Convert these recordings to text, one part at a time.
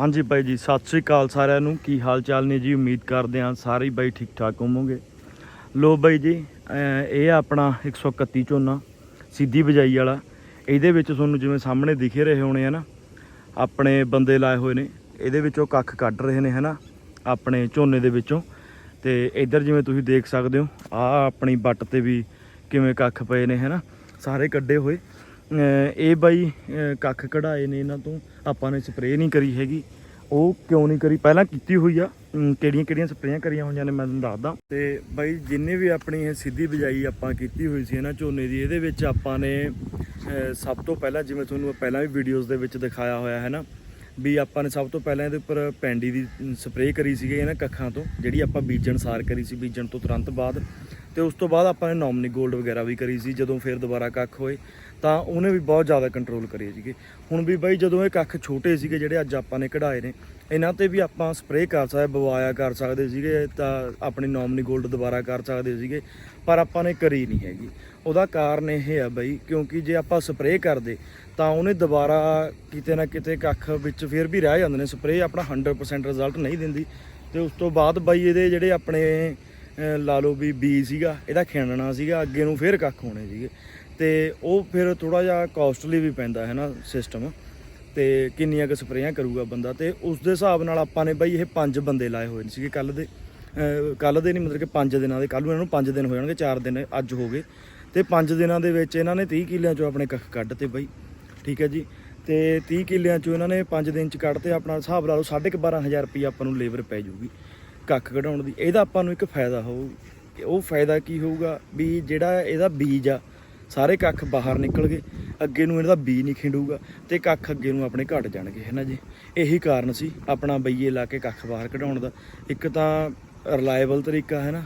ਹਾਂਜੀ ਬਾਈ ਜੀ, ਸਤਿ ਸ੍ਰੀ ਅਕਾਲ ਸਾਰਿਆਂ ਨੂੰ। ਕੀ ਹਾਲ ਚਾਲ ਨੇ ਜੀ? ਉਮੀਦ ਕਰਦੇ ਹਾਂ ਸਾਰੇ ਬਾਈ ਠੀਕ ਠਾਕ ਹੋਵੋਗੇ। ਲੋ ਬਾਈ ਜੀ ਇਹ ਆ ਆਪਣਾ 131 ਝੋਨਾ, ਸਿੱਧੀ ਬਜਾਈ ਵਾਲਾ। ਇਹਦੇ ਵਿੱਚ ਤੁਹਾਨੂੰ ਜਿਵੇਂ ਸਾਹਮਣੇ ਦਿਖੇ ਰਹੇ ਹੋਣੇ ਆ ਨਾ, ਆਪਣੇ ਬੰਦੇ ਲਾਏ ਹੋਏ ਨੇ। ਇਹਦੇ ਵਿੱਚੋਂ ਕੱਖ ਕੱਢ ਰਹੇ ਨੇ, ਹਨਾ? ਆਪਣੇ ਝੋਨੇ ਦੇ ਵਿੱਚੋਂ। ਤੇ ਇੱਧਰ ਜਿਵੇਂ ਤੁਸੀਂ ਦੇਖ ਸਕਦੇ ਹੋ ਆ ਆਪਣੀ ਬੱਟ ਤੇ ਵੀ ਕਿਵੇਂ ਕੱਖ ਪਏ ਨੇ, ਹਨਾ? ਸਾਰੇ ਕੱਢੇ ਹੋਏ। ਇਹ ਬਾਈ ਕੱਖ ਕਢਾਏ ਨੇ ਇਹਨਾਂ ਤੋਂ। ਆਪਾਂ ਨੇ ਸਪਰੇਅ ਨਹੀਂ ਕਰੀ ਹੈਗੀ। ਉਹ ਕਿਉਂ ਨਹੀਂ ਕਰੀ? ਪਹਿਲਾਂ ਕੀਤੀ ਹੋਈ ਆ। ਕਿਹੜੀਆਂ ਕਿਹੜੀਆਂ ਸਪਰੇਆਂ ਕਰੀਆਂ ਹੋਈਆਂ ਨੇ, ਮੈਂ ਤੁਹਾਨੂੰ ਦੱਸਦਾ। ਤੇ ਬਾਈ, ਜਿੰਨੇ ਵੀ ਆਪਣੀ ਇਹ ਸਿੱਧੀ ਬਿਜਾਈ ਆਪਾਂ ਕੀਤੀ ਹੋਈ ਸੀ ਨਾ ਝੋਨੇ ਦੀ, ਇਹਦੇ ਵਿੱਚ ਆਪਾਂ ਨੇ ਸਭ ਤੋਂ ਪਹਿਲਾਂ ਜਿਵੇਂ ਤੁਹਾਨੂੰ ਪਹਿਲਾਂ ਵੀ ਵੀਡੀਓਜ਼ ਦੇ ਵਿੱਚ ਦਿਖਾਇਆ ਹੋਇਆ ਹੈ ਨਾ, ਵੀ ਆਪਾਂ ਨੇ ਸਭ ਤੋਂ ਪਹਿਲਾਂ ਇਹਦੇ ਉੱਪਰ ਪੈਂਡੀ ਦੀ ਸਪਰੇਅ ਕਰੀ ਸੀਗੀ ਇਹਨਾਂ ਕੱਖਾਂ ਤੋਂ, ਜਿਹੜੀ ਆਪਾਂ ਬੀਜਣ ਸਾਰ ਕਰੀ ਸੀ, ਬੀਜਣ ਤੋਂ ਤੁਰੰਤ ਬਾਅਦ। ਤੇ ਉਸ ਤੋਂ ਬਾਅਦ ਆਪਾਂ ਨੇ ਨੋਮਨੀ 골ਡ ਵਗੈਰਾ ਵੀ ਕਰੀ ਸੀ, ਜਦੋਂ ਫਿਰ ਦੁਬਾਰਾ ਕੱਖ ਹੋਏ, ਤਾਂ ਉਹਨੇ ਵੀ ਬਹੁਤ ਜ਼ਿਆਦਾ ਕੰਟਰੋਲ ਕਰੇ ਸੀਗੇ। ਹੁਣ ਵੀ ਬਾਈ, ਜਦੋਂ ਇਹ ਕੱਖ ਛੋਟੇ ਸੀਗੇ ਜਿਹੜੇ ਅੱਜ ਆਪਾਂ ਨੇ ਕਢਾਏ ਨੇ, ਇਹਨਾਂ ਤੇ ਵੀ ਆਪਾਂ ਸਪਰੇਅ ਕਰ ਸਕਦੇ ਬਵਾਇਆ ਕਰ ਸਕਦੇ ਸੀਗੇ, ਤਾਂ ਆਪਣੀ ਨੋਮਨੀ 골ਡ ਦੁਬਾਰਾ ਕਰ ਸਕਦੇ ਸੀਗੇ, ਪਰ ਆਪਾਂ ਨੇ ਕਰੀ ਨਹੀਂ ਹੈਗੀ। ਉਹਦਾ ਕਾਰਨ ਇਹ ਆ ਬਾਈ, ਕਿਉਂਕਿ ਜੇ ਆਪਾਂ ਸਪਰੇਅ ਕਰਦੇ, ਤਾਂ ਉਹਨੇ ਦੁਬਾਰਾ ਕਿਤੇ ਨਾ ਕਿਤੇ ਕੱਖ ਵਿੱਚ ਫਿਰ ਵੀ ਰਹਿ ਜਾਂਦੇ ਨੇ। ਸਪਰੇਅ ਆਪਣਾ 100% ਰਿਜ਼ਲਟ ਨਹੀਂ ਦਿੰਦੀ। ਤੇ ਉਸ ਤੋਂ ਬਾਅਦ ਬਾਈ, ਇਹਦੇ ਜਿਹੜੇ ਆਪਣੇ ਲਾ ਲਓ ਵੀ ਬੀ ਸੀਗਾ, ਇਹਦਾ ਖਿੰਡਣਾ ਸੀਗਾ, ਅੱਗੇ ਨੂੰ ਫਿਰ ਕੱਖ ਹੋਣੇ ਸੀਗੇ। ਤੇ ਉਹ ਫਿਰ ਥੋੜਾ ਜਿਹਾ ਕਾਸਟਲੀ ਵੀ ਪੈਂਦਾ ਹੈ ਨਾ ਸਿਸਟਮ ਤੇ ਕਿੰਨੀਆਂ ਕੁ ਸਪਰੇਆਂ ਕਰੂਗਾ ਬੰਦਾ ਤੇ ਉਸ ਦੇ ਹਿਸਾਬ ਨਾਲ ਆਪਾਂ ਨੇ ਬਾਈ ਇਹ ਪੰਜ ਬੰਦੇ ਲਾਏ ਹੋਏ ਸੀਗੇ ਕੱਲ ਦੇ। ਕੱਲ ਦੇ ਨਹੀਂ, ਮਤਲਬ ਕਿ ਪੰਜ ਦਿਨਾਂ ਦੇ। ਕੱਲ ਨੂੰ ਇਹਨਾਂ ਨੂੰ ਪੰਜ ਦਿਨ ਹੋ ਜਾਣਗੇ, ਚਾਰ ਦਿਨ ਅੱਜ ਹੋ ਗਏ। ਤੇ ਪੰਜ ਦਿਨਾਂ ਦੇ ਵਿੱਚ ਇਹਨਾਂ ਨੇ 30 ਕਿੱਲਿਆਂ ਚੋਂ ਆਪਣੇ ਕੱਖ ਕੱਢ ਤੇ ਬਾਈ। ਠੀਕ ਹੈ ਜੀ। ਤੇ 30 ਕਿੱਲਿਆਂ ਚੋਂ ਇਹਨਾਂ ਨੇ 5 ਦਿਨ ਚ ਕੱਢ ਤੇ ਆਪਣਾ ਹਿਸਾਬ ਲਾ ਲਓ 12500 ਰੁਪਏ ਆਪਾਂ ਨੂੰ ਲੇਬਰ ਪੈ ਜਾਊਗੀ ਕੱਖ ਕਢਾਉਣ ਦੀ, ਇਹਦਾ ਆਪਾਂ ਨੂੰ ਇੱਕ ਫਾਇਦਾ ਹੋਊ। ਉਹ ਫਾਇਦਾ ਕੀ ਹੋਊਗਾ? ਵੀ ਜਿਹੜਾ ਇਹਦਾ ਬੀਜ ਆ, ਸਾਰੇ ਕੱਖ ਬਾਹਰ ਨਿਕਲ ਗਏ, ਅੱਗੇ ਨੂੰ ਇਹਦਾ ਬੀ ਨਹੀਂ ਖਿੰਡੂਗਾ ਤੇ ਕੱਖ ਅੱਗੇ ਨੂੰ ਆਪਣੇ ਘਟ ਜਾਣਗੇ, ਹੈ ਨਾ ਜੀ? ਇਹੀ ਕਾਰਨ ਸੀ ਆਪਣਾ ਬਈਏ ਲਾ ਕੇ ਕੱਖ ਬਾਹਰ ਕਢਾਉਣ ਦਾ। ਇੱਕ ਤਾਂ ਰਿਲਾਇਬਲ ਤਰੀਕਾ, ਹੈ ਨਾ?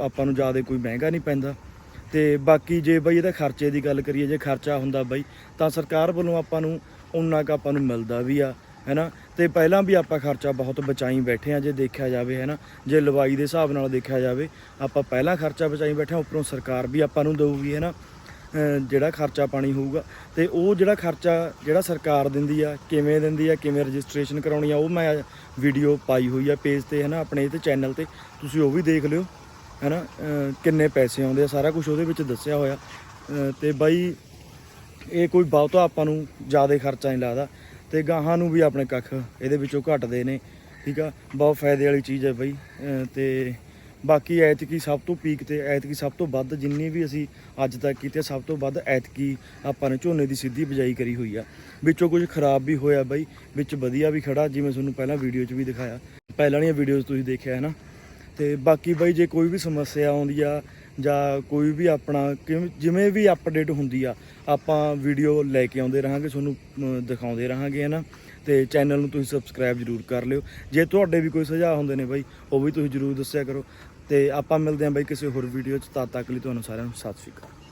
ਆਪਾਂ ਨੂੰ ਜ਼ਿਆਦਾ ਕੋਈ ਮਹਿੰਗਾ ਨਹੀਂ ਪੈਂਦਾ। ਤੇ ਬਾਕੀ ਜੇ ਬਈ ਇਹਦਾ ਖਰਚੇ ਦੀ ਗੱਲ ਕਰੀਏ, ਜੇ ਖਰਚਾ ਹੁੰਦਾ ਬਈ, ਤਾਂ ਸਰਕਾਰ ਵੱਲੋਂ ਆਪਾਂ ਨੂੰ ਉਨਾ ਕੁ ਆਪਾਂ ਨੂੰ ਮਿਲਦਾ ਵੀ ਆ। ਹੈਨਾ? ਤੇ ਪਹਿਲਾਂ ਵੀ ਆਪਾਂ ਖਰਚਾ ਬਹੁਤ ਬਚਾਈ ਬੈਠੇ ਆ ਜੇ ਦੇਖਿਆ ਜਾਵੇ, ਹੈਨਾ? ਜੇ ਲਵਾਈ ਦੇ ਹਿਸਾਬ ਨਾਲ ਦੇਖਿਆ ਜਾਵੇ, ਆਪਾਂ ਪਹਿਲਾਂ ਖਰਚਾ ਬਚਾਈ ਬੈਠੇ ਆ ਉੱਪਰੋਂ ਸਰਕਾਰ ਵੀ ਆਪਾਂ ਨੂੰ ਦੇਊਗੀ, ਹੈਨਾ? ਅਹ ਜਿਹੜਾ ਖਰਚਾ ਪਾਣੀ ਹੋਊਗਾ। ਤੇ ਉਹ ਜਿਹੜਾ ਖਰਚਾ ਜਿਹੜਾ ਸਰਕਾਰ ਦਿੰਦੀ ਆ, ਕਿਵੇਂ ਦਿੰਦੀ ਆ, ਕਿਵੇਂ ਰਜਿਸਟ੍ਰੇਸ਼ਨ ਕਰਾਉਣੀ ਆ, ਉਹ ਮੈਂ ਵੀਡੀਓ ਪਾਈ ਹੋਈ ਆ ਪੇਜ ਤੇ, ਹੈਨਾ? ਆਪਣੇ ਇਹਦੇ ਚੈਨਲ ਤੇ। ਤੁਸੀਂ ਉਹ ਵੀ ਦੇਖ ਲਿਓ, ਹੈਨਾ? ਅਹ ਕਿੰਨੇ ਪੈਸੇ ਆਉਂਦੇ ਆ, ਸਾਰਾ ਕੁਝ ਉਹਦੇ ਵਿੱਚ ਦੱਸਿਆ ਹੋਇਆ। ਅਹ ਤੇ ਬਾਈ, ਇਹ ਕੋਈ ਬਹੁਤਾ ਆਪਾਂ ਨੂੰ ਜ਼ਿਆਦਾ ਖਰਚਾ ਨਹੀਂ ਲੱਗਦਾ। ਤੇ ਗਾਹਾਂ ਨੂੰ ਵੀ ਆਪਣੇ ਕੱਖ ਇਹਦੇ ਵਿੱਚੋਂ ਘਟਦੇ ਨੇ, ਠੀਕ ਆ? ਬਹੁਤ ਫਾਇਦੇ ਵਾਲੀ ਚੀਜ਼ ਹੈ ਬਈ, ਅਹ ਤੇ ਬਾਕੀ ਐਤਕੀ ਸਭ ਤੋਂ ਪੀਕ ਤੇ, ਐਤਕੀ ਸਭ ਤੋਂ ਵੱਧ ਜਿੰਨੀ ਵੀ ਅਸੀਂ ਅੱਜ ਤੱਕ ਕੀਤੇ, ਸਭ ਤੋਂ ਵੱਧ ਐਤਕੀ ਆਪਾਂ ਨੇ ਝੋਨੇ ਦੀ ਸਿੱਧੀ ਬਿਜਾਈ ਕਰੀ ਹੋਈ ਆ। ਵਿੱਚੋਂ ਕੁਝ ਖਰਾਬ ਵੀ ਹੋਇਆ ਬਾਈ, ਵਿੱਚ ਵਧੀਆ ਵੀ ਖੜਾ, ਜਿਵੇਂ ਤੁਹਾਨੂੰ ਪਹਿਲਾਂ ਵੀਡੀਓ 'ਚ ਵੀ ਦਿਖਾਇਆ। ਪਹਿਲਾਂ ਵਾਲੀਆਂ ਵੀਡੀਓਜ਼ ਤੁਸੀਂ ਦੇਖਿਆ ਹੈ ਨਾ ਤੇ ਬਾਕੀ ਬਾਈ ਜੇ ਕੋਈ ਵੀ ਸਮੱਸਿਆ ਆਉਂਦੀ ਆ ਜਾਂ ਕੋਈ ਵੀ ਆਪਣਾ ਕਿਵੇਂ- ਜਿਵੇਂ ਵੀ ਅਪਡੇਟ ਹੁੰਦੀ ਆ, ਆਪਾਂ ਵੀਡੀਓ ਲੈ ਕੇ ਆਉਂਦੇ ਰਹਾਂਗੇ, ਤੁਹਾਨੂੰ ਦਿਖਾਉਂਦੇ ਰਹਾਂਗੇ ਹੈ ਨਾ ਤੇ ਚੈਨਲ ਨੂੰ ਤੁਸੀਂ ਸਬਸਕ੍ਰਾਈਬ ਜਰੂਰ ਕਰ ਲਿਓ। ਜੇ ਤੁਹਾਡੇ ਵੀ ਕੋਈ ਸੁਝਾਅ ਹੁੰਦੇ ਨੇ ਬਾਈ, ਉਹ ਵੀ ਤੁਸੀਂ ਜਰੂਰ ਦੱਸਿਆ ਕਰੋ। ਤੇ ਆਪਾਂ ਮਿਲਦੇ ਆਂ ਬਾਈ ਕਿਸੇ ਹੋਰ ਵੀਡੀਓ 'ਚ, ਤਦ ਤੱਕ ਲਈ ਤੁਹਾਨੂੰ ਸਾਰਿਆਂ ਨੂੰ ਸਤਿ ਸ਼੍ਰੀ ਅਕਾਲ।